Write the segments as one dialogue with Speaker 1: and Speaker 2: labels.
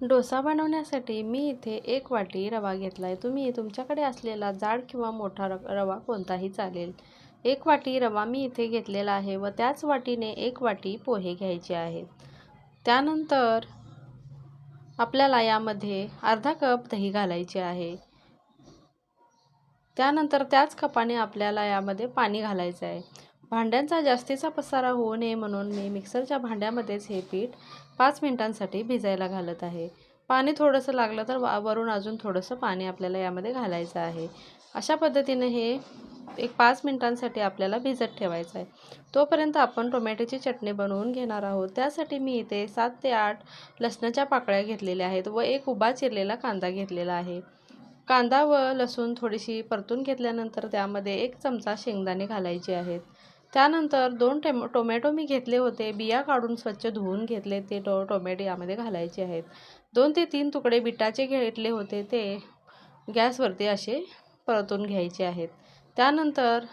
Speaker 1: डोसा बनवण्यासाठी मी इथे एक वाटी रवा घेतला आहे तुम्ही तुमच्याकडे असलेला जाड किंवा मोठा र रवा कोणताही चालेल. एक वाटी रवा मी इथे घेतलेला आहे व त्याच वाटीने एक वाटी पोहे घ्यायचे आहेत त्यानंतर आपल्याला यामध्ये अर्धा कप दही घालायचे आहे. त्यानंतर त्याच कपाने आपल्याला यामध्ये पाणी घालायचं आहे. भांड्यांचा जास्तीचा पसारा होऊ नये म्हणून मी मिक्सरच्या भांड्यामध्येच हे पीठ पाच मिनटांसाठी भिजायला घालत आहे. पाणी थोडंसं लागलं तर वा वरून अजून थोडंसं पाणी आपल्याला यामध्ये घालायचं आहे. अशा पद्धतीने हे एक पाच मिनटांसाठी आपल्याला भिजत ठेवायचं आहे. तोपर्यंत आपण टोमॅटोची चटणी बनवून घेणार आहोत. त्यासाठी मी इथे सात ते आठ लसणाच्या पाकळ्या घेतलेल्या आहेत व एक उभा चिरलेला कांदा घेतलेला आहे. कांदा व लसूण थोडीशी परतून घेतल्यानंतर त्यामध्ये एक चमचा शेंगदाणे घालायचे आहेत. त्यानंतर दोन टेम टोमॅटो मी घेतले होते. बिया काढून स्वच्छ धुवून घेतले. ते टो टोमॅटो यामध्ये घालायचे आहेत. दोन ते तीन तुकडे बिटाचे घेतले होते. ते गॅसवरती असे परतून घ्यायचे आहेत. त्यानंतर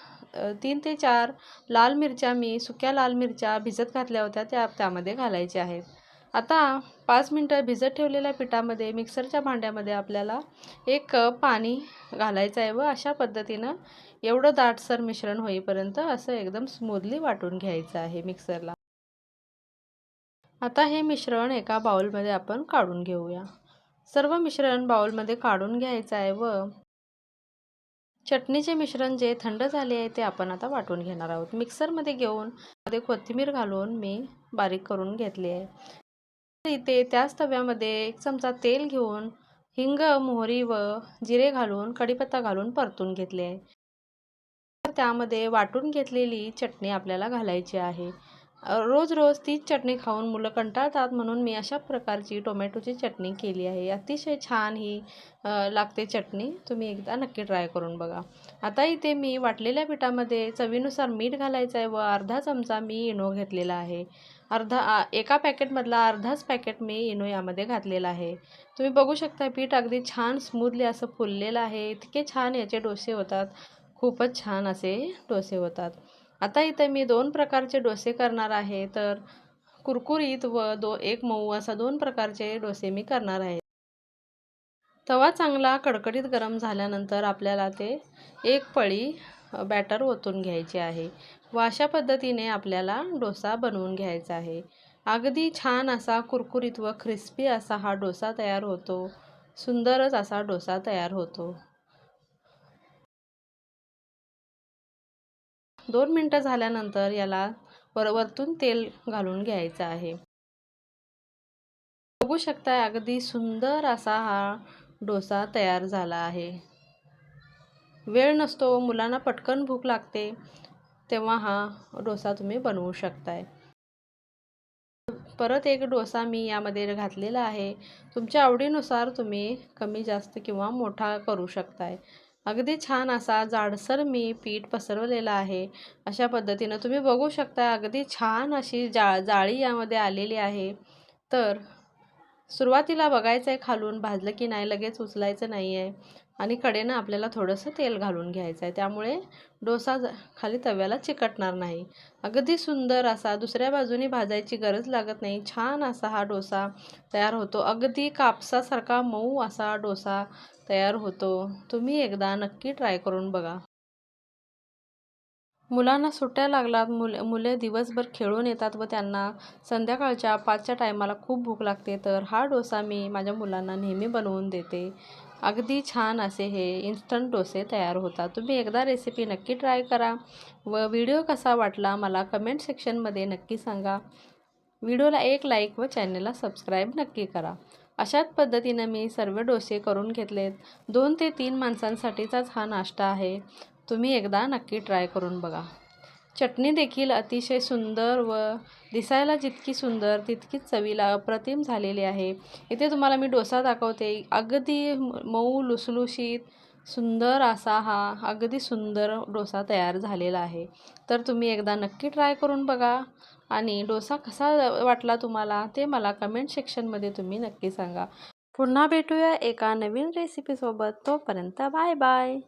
Speaker 1: तीन ते चार लाल मिरच्या मी सुक्या लाल मिरच्या भिजत घातल्या होत्या. त्या त्यामध्ये घालायच्या आहेत. आता पाच मिनटं भिजत ठेवलेल्या पिठामध्ये मिक्सरच्या भांड्यामध्ये आपल्याला एक कप पाणी घालायचं आहे व अशा पद्धतीनं एवढं दाटसर मिश्रण होईपर्यंत असं एकदम स्मूदली वाटून घ्यायचं आहे मिक्सरला. आता हे मिश्रण एका बाउलमध्ये आपण काढून घेऊया. सर्व मिश्रण बाउलमध्ये काढून घ्यायचं आहे व चटणीचे मिश्रण जे थंड झाले आहे ते आपण आता वाटून घेणार आहोत. मिक्सरमध्ये घेऊन मध्ये कोथिंबीर घालून मी बारीक करून घेतली आहे. इथे त्याच तव्यामध्ये एक चमचा तेल घेऊन हिंग मोहरी व जिरे घालून कढीपत्ता घालून परतून घेतले. आहे त्यामध्ये वाटून घेतलेली चटणी आपल्याला घालायची आहे. रोज रोज तीच चटणी खाऊन मुलं कंटाळतात म्हणून मी अशा प्रकारची टोमॅटोची चटणी केली आहे. अतिशय छान ही लागते चटणी. तुम्ही एकदा नक्की ट्राय करून बघा. आता इथे मी वाटलेल्या पिठामध्ये चवीनुसार मीठ घालायचं आहे व अर्धा चमचा मी इनो घेतलेला आहे. अर्धा एका पॅकेटमधला अर्धाच पॅकेट मी इनो यामध्ये घातलेला आहे. तुम्ही बघू शकता पीठ अगदी छान स्मूथली असं फुललेलं आहे. इतके छान याचे डोसे होतात. खूपच छान असे डोसे होतात. आता इथे मी दोन प्रकारचे डोसे करणार आहे. तर कुरकुरीत व दो एक मऊ असा दोन प्रकारचे डोसे मी करणार आहे. तवा चांगला कडकडीत गरम झाल्यानंतर आपल्याला ते एक पळी बॅटर ओतून घ्यायचे आहे व अशा पद्धतीने आपल्याला डोसा बनवून घ्यायचा आहे. अगदी छान असा कुरकुरीत व क्रिस्पी असा हा डोसा तयार होतो. सुंदरच असा डोसा तयार होतो. दोन मिनटं झाल्यानंतर याला वर वरतून तेल घालून घ्यायचं आहे. बघू शकता अगदी सुंदर असा हा डोसा तयार झाला आहे. वेळ नसतो मुलांना पटकन भूक लागते तेव्हा हा डोसा तुम्ही बनवू शकताय. परत एक डोसा मी यामध्ये घातलेला आहे. तुमच्या आवडीनुसार तुम्ही कमी जास्त किंवा मोठा करू शकताय. अगदी छान असा जाडसर मी पीठ पसरवलेलं आहे. अशा पद्धतीनं तुम्ही बघू शकता अगदी छान अशी जा जाळी यामध्ये आलेली आहे. तर सुरुवातीला बघायचं आहे खालून भाजलं की नाही लगेच उचलायचं नाही आहे आणि कडेनं आपल्याला थोडंसं तेल घालून घ्यायचं आहे त्यामुळे डोसा खाली तव्याला चिकटणार नाही. अगदी सुंदर असा दुसऱ्या बाजूने भाजायची गरज लागत नाही. छान असा हा डोसा तयार होतो. अगदी कापसासारखा मऊ असा डोसा तयार होतो. तुम्ही एकदा नक्की ट्राय करून बघा. मुलांना सुट्ट्या लागलात मुले मुले दिवसभर खेळून येतात व त्यांना संध्याकाळच्या पाचच्या टायमाला खूप भूक लागते. तर हा डोसा मी माझ्या मुलांना नेहमी बनवून देते. अगदी छान असे हे इन्स्टंट डोसे तयार होतात. तुम्ही एकदा रेसिपी नक्की ट्राय करा व व्हिडिओ कसा वाटला मला कमेंट सेक्शनमध्ये नक्की सांगा. व्हिडिओला एक लाईक व चॅनलला सबस्क्राईब नक्की करा. अशाच पद्धतीनं मी सर्व डोसे करून घेतलेत. दोन ते तीन माणसांसाठीचाच हा नाश्ता आहे. तुम्ही एकदा नक्की ट्राय करून बघा. चटणी देखील अतिशय सुंदर व दिसायला जितकी सुंदर तितकीच चवीला अप्रतिम झालेली आहे. इथे तुम्हाला मी डोसा दाखवते. अगदी मऊ लुसलुशीत सुंदर असा हा अगदी सुंदर डोसा तयार झालेला आहे. तर तुम्ही एकदा नक्की ट्राय करून बघा. आणि डोसा कसा वाटला तुम्हाला ते मला कमेंट सेक्शनमध्ये तुम्ही नक्की सांगा. पुन्हा भेटूया एका नवीन रेसिपीसोबत तोपर्यंत बाय बाय.